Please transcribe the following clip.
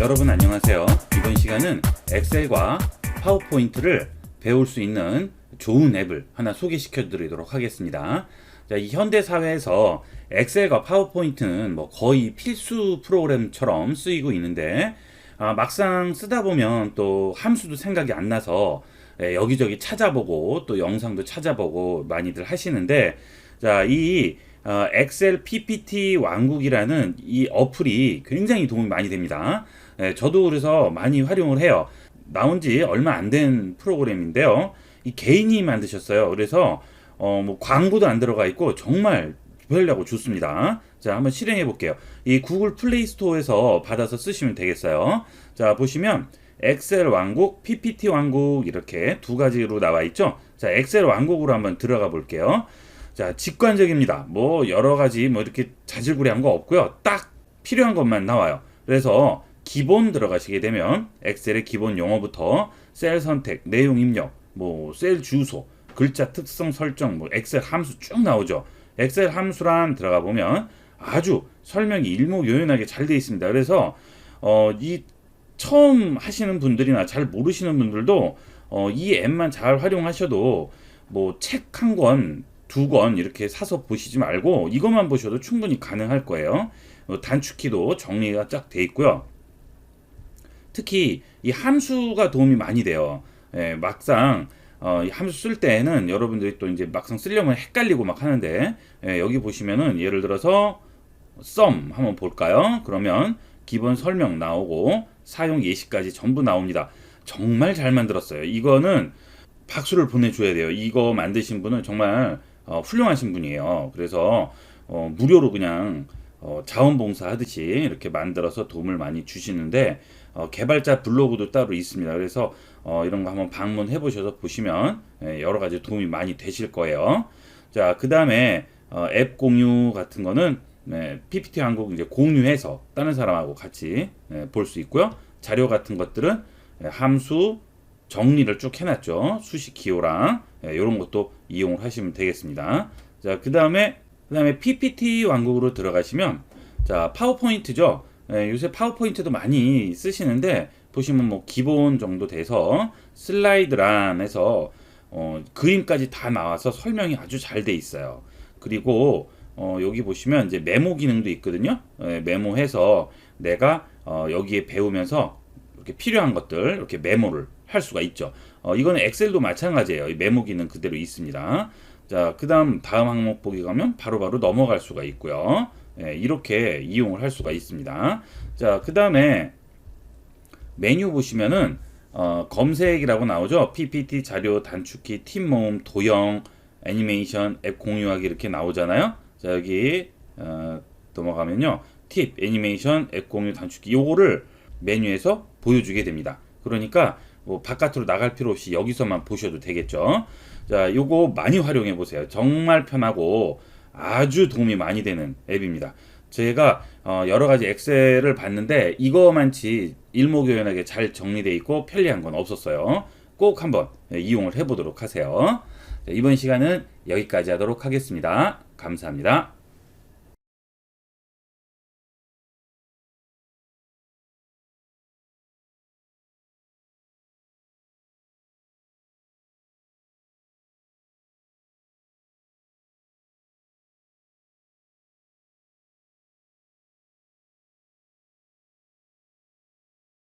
여러분 안녕하세요. 이번 시간은 엑셀과 파워포인트를 배울 수 있는 좋은 앱을 하나 소개시켜 드리도록 하겠습니다. 자, 이 현대 사회에서 엑셀과 파워포인트는 뭐 거의 필수 프로그램처럼 쓰이고 있는데 아, 막상 쓰다 보면 또 함수도 생각이 안 나서 예, 여기저기 찾아보고 또 영상도 찾아보고 많이들 하시는데 자, 이 어, 엑셀 PPT 왕국이라는 이 어플이 굉장히 도움이 많이 됩니다. 예, 저도 그래서 많이 활용을 해요. 나온 지 얼마 안 된 프로그램인데요. 이 개인이 만드셨어요. 그래서 어, 뭐 광고도 안 들어가 있고 정말 편리하고 좋습니다. 자, 한번 실행해 볼게요. 이 구글 플레이 스토어에서 받아서 쓰시면 되겠어요. 자, 보시면 엑셀 왕국, PPT 왕국 이렇게 두 가지로 나와 있죠. 자, 엑셀 왕국으로 한번 들어가 볼게요. 자, 직관적입니다. 뭐 여러 가지 뭐 이렇게 자질구레한 거 없고요. 딱 필요한 것만 나와요. 그래서 기본 들어가시게 되면 엑셀의 기본 용어부터 셀 선택, 내용 입력, 뭐 셀 주소, 글자 특성 설정, 뭐 엑셀 함수 쭉 나오죠. 엑셀 함수란 들어가 보면 아주 설명이 일목요연하게 잘 되어 있습니다. 그래서 어, 이 처음 하시는 분들이나 잘 모르시는 분들도 어, 이 앱만 잘 활용하셔도 뭐 책 한 권, 두 권 이렇게 사서 보시지 말고 이것만 보셔도 충분히 가능할 거예요. 어, 단축키도 정리가 쫙 돼 있고요. 특히 이 함수가 도움이 많이 돼요. 예, 막상 어, 이 함수 쓸 때는 여러분들이 또 이제 막상 쓰려면 헷갈리고 막 하는데 예, 여기 보시면은 예를 들어서 sum 한번 볼까요? 그러면 기본 설명 나오고 사용 예시까지 전부 나옵니다. 정말 잘 만들었어요. 이거는 박수를 보내줘야 돼요. 이거 만드신 분은 정말 어, 훌륭하신 분이에요. 그래서 어, 무료로 그냥 어, 자원봉사 하듯이 이렇게 만들어서 도움을 많이 주시는데 어, 개발자 블로그도 따로 있습니다. 그래서 어, 이런 거 한번 방문해 보셔서 보시면 예, 여러 가지 도움이 많이 되실 거예요. 자, 그 다음에 어, 앱 공유 같은 거는 네, PPT 한국 이제 공유해서 다른 사람하고 같이 예, 볼수 있고요. 자료 같은 것들은 예, 함수 정리를 쭉 해놨죠. 수식 기호랑 예, 이런 것도 이용을 하시면 되겠습니다. 자, 그 다음에 그 다음에 PPT 왕국으로 들어가시면 자 파워포인트죠. 예, 요새 파워포인트도 많이 쓰시는데 보시면 뭐 기본 정도 돼서 슬라이드란에서 어, 그림까지 다 나와서 설명이 아주 잘 돼 있어요. 그리고 어, 여기 보시면 이제 메모 기능도 있거든요. 예, 메모해서 내가 어, 여기에 배우면서 이렇게 필요한 것들 이렇게 메모를 할 수가 있죠. 어, 이거는 엑셀도 마찬가지예요. 이 메모 기능 그대로 있습니다. 자, 그 다음 다음 항목 보기 가면 바로바로 넘어갈 수가 있고요. 예, 이렇게 이용을 할 수가 있습니다. 자, 그 다음에 메뉴 보시면은 어, 검색이라고 나오죠. PPT 자료 단축키, 팀 모음, 도형, 애니메이션, 앱 공유하기 이렇게 나오잖아요. 자, 여기 어, 넘어가면요. 팁, 애니메이션, 앱 공유 단축키 요거를 메뉴에서 보여주게 됩니다. 그러니까 뭐 바깥으로 나갈 필요 없이 여기서만 보셔도 되겠죠. 자, 요거 많이 활용해 보세요. 정말 편하고 아주 도움이 많이 되는 앱입니다. 제가 어, 여러 가지 엑셀을 봤는데 이거만치 일목요연하게 잘 정리되어 있고 편리한 건 없었어요. 꼭 한번 이용을 해보도록 하세요. 자, 이번 시간은 여기까지 하도록 하겠습니다. 감사합니다.